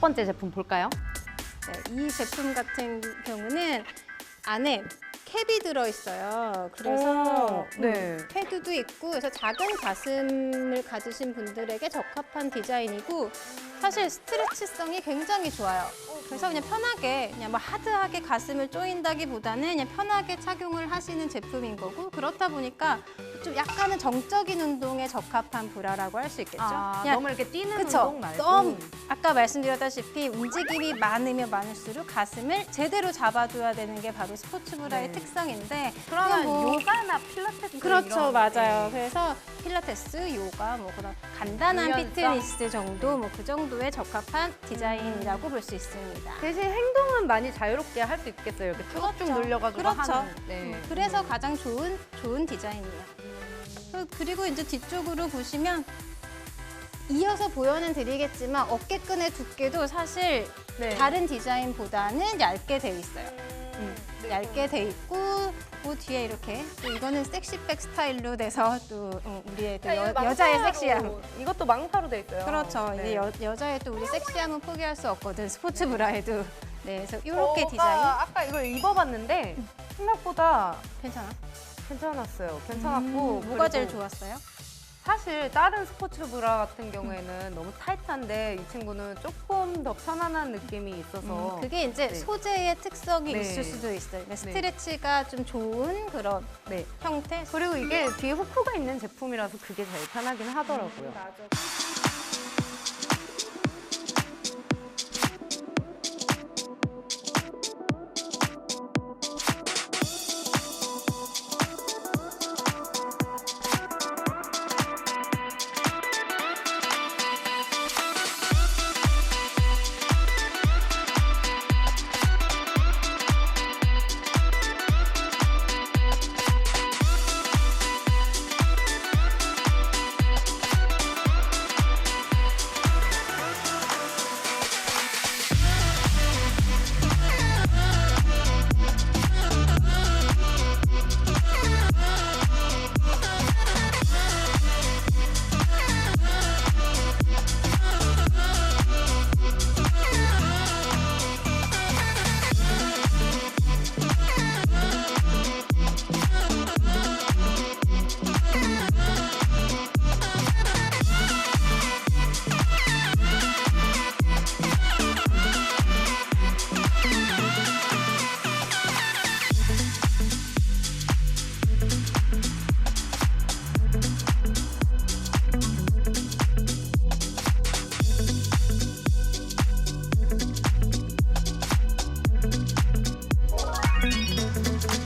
첫 번째 제품 볼까요? 네, 이 제품 같은 경우는 안에 캡이 들어있어요. 그래서 오, 네. 음, 패드도 있고 그래서 작은 가슴을 가지신 분들에게 적합한 디자인이고 사실 스트레치성이 굉장히 좋아요. 그래서 그냥 편하게 그냥 뭐 하드하게 가슴을 조인다기보다는 그냥 편하게 착용을 하시는 제품인 거고 그렇다 보니까 좀 약간은 정적인 운동에 적합한 브라라고 할 수 있겠죠. 아, 그냥 너무 이렇게 뛰는 그쵸. 운동 말고. 너무 아까 말씀드렸다시피 움직임이 많으면 많을수록 가슴을 제대로 잡아줘야 되는 게 바로 스포츠 브라의 네. 특성인데 그러면 뭐- 요가나 필라테스 그렇죠 맞아요 네. 그래서 필라테스 요가 뭐 그런 간단한 유연성. 피트니스 정도 뭐 그 정도에 적합한 디자인이라고 볼수 있습니다 대신 행동은 많이 자유롭게 할 수 있겠어요. 이렇게 쭉쭉 그렇죠. 늘려가지고 그렇죠. 하는. 네. 음, 그래서 가장 좋은 좋은 디자인이에요 그- 그리고 이제 뒤쪽으로 보시면 이어서 보여는 드리겠지만 어깨끈의 두께도 사실 네. 다른 디자인보다는 얇게 돼 있어요. 음, 네. 얇게 돼 있고 그 뒤에 이렇게 또 이거는 섹시백 스타일로 돼서 또 음, 우리의 또 여, 여자의 섹시함. 이것도 망사로 돼 있어요. 그렇죠. 네. 이제 여, 여자의 또 우리 섹시함은 포기할 수 없거든. 스포츠 브라에도. 네, 그래서 이렇게 저가 디자인 아까 이걸 입어봤는데 생각보다 괜찮아. 괜찮았어요. 괜찮았고 음, 뭐가 제일 좋았어요? 사실 다른 스포츠 브라 같은 경우에는 너무 타이트한데 이 친구는 조금 더 편안한 느낌이 있어서 음, 그게 이제 네. 소재의 특성이 네. 있을 수도 있어요. 그러니까 스트레치가 좀 좋은 그런 네. 형태. 그리고 이게 뒤에 후크가 있는 제품이라서 그게 제일 편하긴 하더라고요. 맞아.